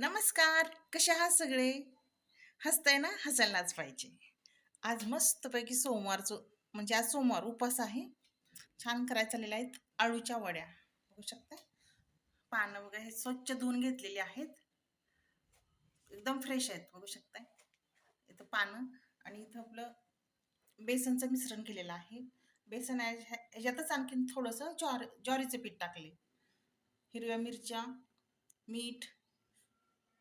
नमस्कार कसे आहात सगळे? हसताय ना? हसायलाच पाहिजे. आज मस्तपैकी सोमवारचं म्हणजे आज सोमवार उपास आहे. छान करायला चाललेले आहेत आळूच्या वड्या. बघू शकता? पानं वगैरे हे स्वच्छ धुवून घेतलेली आहेत. एकदम फ्रेश आहेत बघू शकताय. इथं पानं आणि इथं आपलं बेसनचं मिश्रण केलेलं आहे. बेसन ह्या- ह्याच्यातच आणखीन थोडंसं ज्वार ज्वारीचं पीठ टाकले हिरव्या मिरच्या मीठ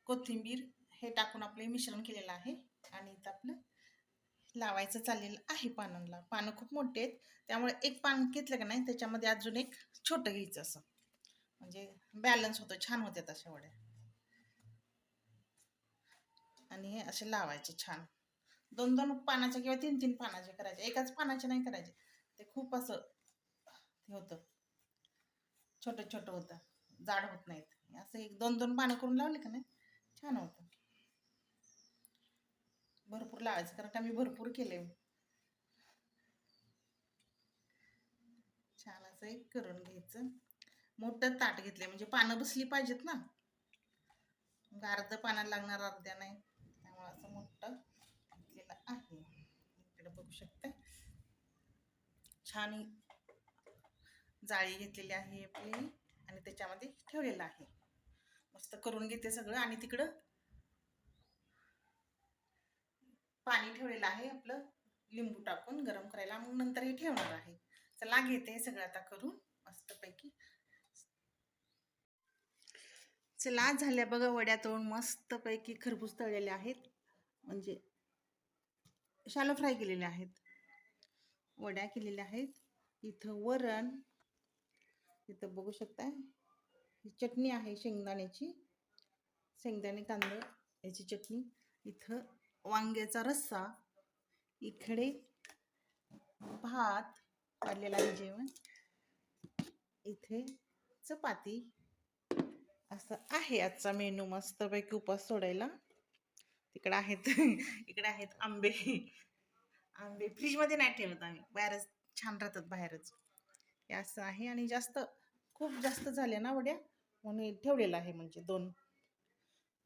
कोथिंबीर हे टाकून आपले मिश्रण केलेलं आहे. आणि इथं आपलं लावायचं चाललेलं आहे पानांना पानं खूप मोठे आहेत. त्यामुळे एक पान घेतलं का नाही त्याच्यामध्ये अजून एक छोटं घ्यायचं असं. म्हणजे बॅलन्स होतं छान होते तशा वड्या. आणि हे असे लावायचे छान. दोन दोन पानाचे किंवा तीन तीन पानाचे करायचे. एकाच पानाचे नाही करायचे. ते खूप असं हे होतं. छोटं छोटं होतं. जाड होत नाहीत. असं एक दोन दोन पानं करून लावले का नाही छान होतं. भरपूर लावायचं कारण आम्ही भरपूर केले. छान असं एक करून घ्यायचं. मोठं ताट घेतले म्हणजे पानं बसली पाहिजेत ना. अर्ध पानाला लागणार अर्ध्या नाही. त्यामुळे असं मोठं घेतलेलं आहे. इकडे बघू शकता. छान जाळी घेतलेली आहे आपली. आणि त्याच्यामध्ये ठेवलेलं आहे. मस्त करून घेते सगळं आणि तिकडं पाणी ठेवलेलं आहे आपलं. लिंबू टाकून गरम करायला. मग नंतर हे ठेवणार आहे. चला घेते सगळं आता करून मस्तपैकी. चला झाल्या बघा वड्या तळून मस्तपैकी खरबूज तळलेले आहेत. म्हणजे शालो फ्राय केलेले आहेत. वड्या केलेल्या आहेत. इथं वरण. इथं बघू शकताय. ही चटणी आहे शेंगदाण्याची. शेंगदाणे कांदे याची चटणी. इथं वांग्याचा रस्सा. इकडे भात काढलेला आहे जेवण. इथे चपाती. असं आहे आजचा मेनू. मस्तपैकी उपास सोडायला. तिकडे आहेत इकडे आहेत आंबे. आंबे. फ्रीजमध्ये नाही ठेवत आम्ही. बाहेरच छान राहतात बाहेरच. हे असं आहे आणि जास्त खूप जास्त झाल्या ना वड्या? म्हणून ठेवलेलं आहे म्हणजे दोन.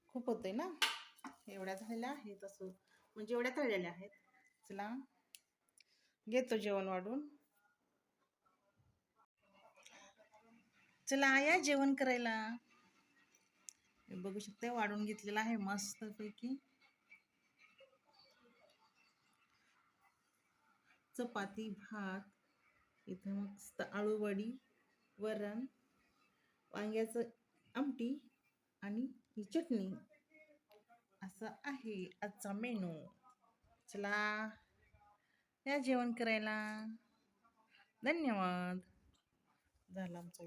खूप होते ना? एवढ्या झालेल्या आहेत असं. म्हणजे एवढ्या तळलेल्या आहेत. चला. घेतो जेवण वाढून. चला या जेवण करायला. बघू शकते वाढून घेतलेला आहे मस्तपैकी. चपाती भात इथं मस्त आळूवडी. वरण वांग्याचं आमटी आणि ही चटणी. असं आहे आजचा मेनू. चला या जेवण करायला. धन्यवाद. झाला आमचा